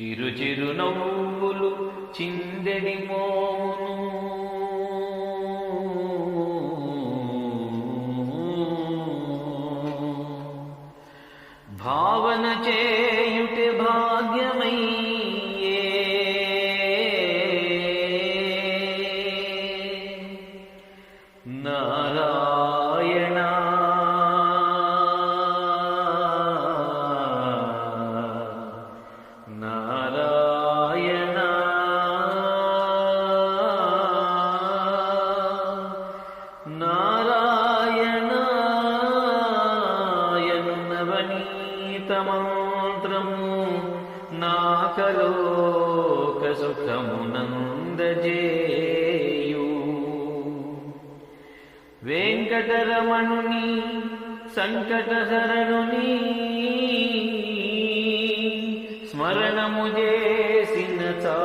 చిరు చిరు నవ్వులు చిందెడి మోను. మంత్రము నాకలోక సుఖమునందజేయు వెంకటరమణుని సంకటహరణుని స్మరణము చేసిన చా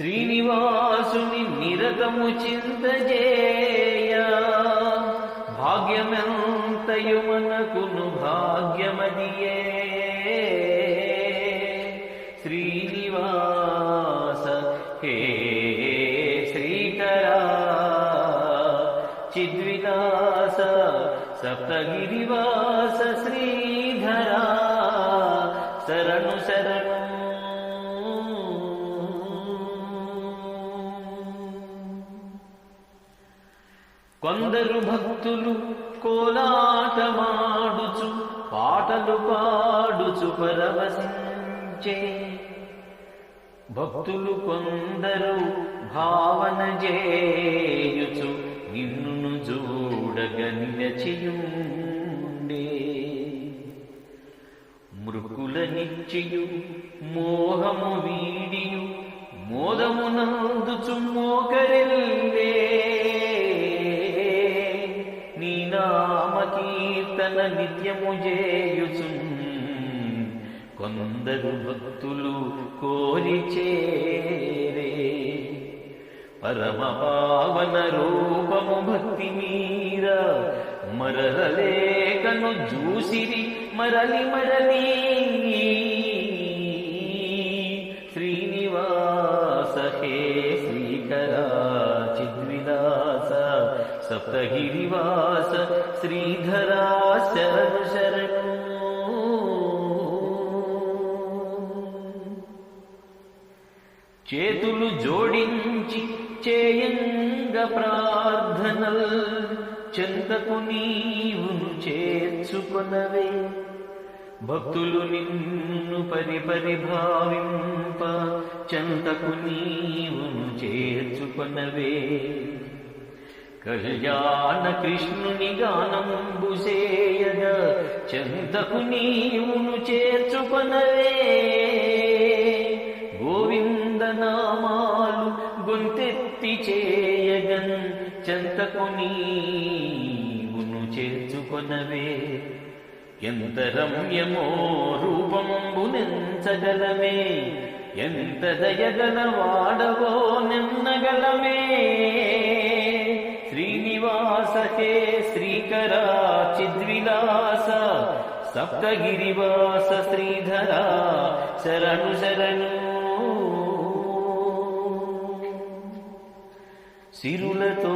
శ్రీనివాసుని నిరతము చింతజేయ. భాగ్యమెంతయు మనకును భాగ్యమదియే. శ్రీనివాస హే శ్రీకరా. చిద్విలాస సప్తగిరివాస శ్రీధరా. కొందరు భక్తులు కోలాటమాడుచు పాటలు పాడుచు పరవశించే. భక్తులు కొందరు భావన చేయుచు నిన్ను చూడగనిలచియుండే మృకుల నిచ్చియు మోహము వీడియు మోదమునందుచు మోకరిల్లే. కీర్తన నిత్యము చేయుచు కొందరు భక్తులు కోరి చేరే పరమ పావన రూపము భక్తి మీర మరలేకను చూసిరి మరలి మరలి. శ్రీనివాస హే శ్రీకరా చిద్విలాస సప్తగిరివాస శ్రీధర చేతులు జోడించి చేయంగ ప్రార్థనల్. చెంతకు నీవును చేర్చుకొనవే. భక్తులు నిన్ను పరిపరిభావింప చెంతకు నీవును చేర్చుకొనవే. కళ్యాణ కృష్ణుని గానంబు సేయగ చెంతకు నీవును చేర్చుకొనవే. చెంతకు నీవును చేర్చుకొనవే. ఎంత రమ్యమో రూపంబునెంచగలమే ఎంత దయగల వాడవో నిన్నగలమే. శ్రీనివాస హే శ్రీకరా చిద్విలాస సప్తగిరివాస శ్రీధరా శరణు శరణు. సిరులతో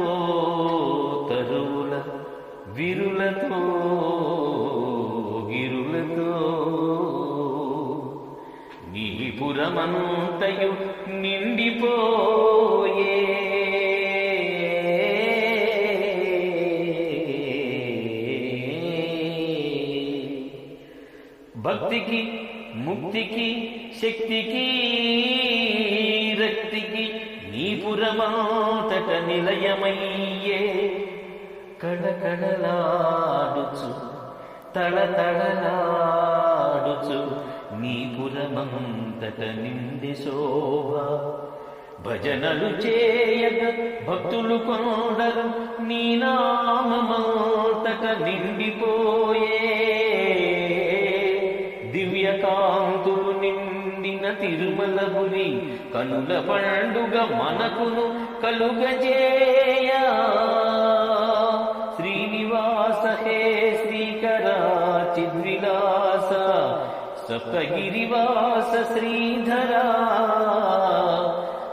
విరులతో గిరులతో నీ పురమంతయు నిండిపోయే. భక్తికి ముక్తికి శక్తికి రక్తికి నీ పురమాతట నిలయమయ్యే. కడకడలాడుచు తడతడలాడుచు నీ పురమంతట నిండి శోభ. భజనలు చేయగ భక్తులు కొండలు నీ నామంతట నిండిపోయే. దివ్యకాంతులు నిండిన తిరుమలపురి కనుల పండుగ మనకును కలుగజేయా. శ్రీనివాస హే శ్రీకర చిద్విలాస సప్తగిరివాస శ్రీధరా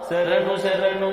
శరణు శరణు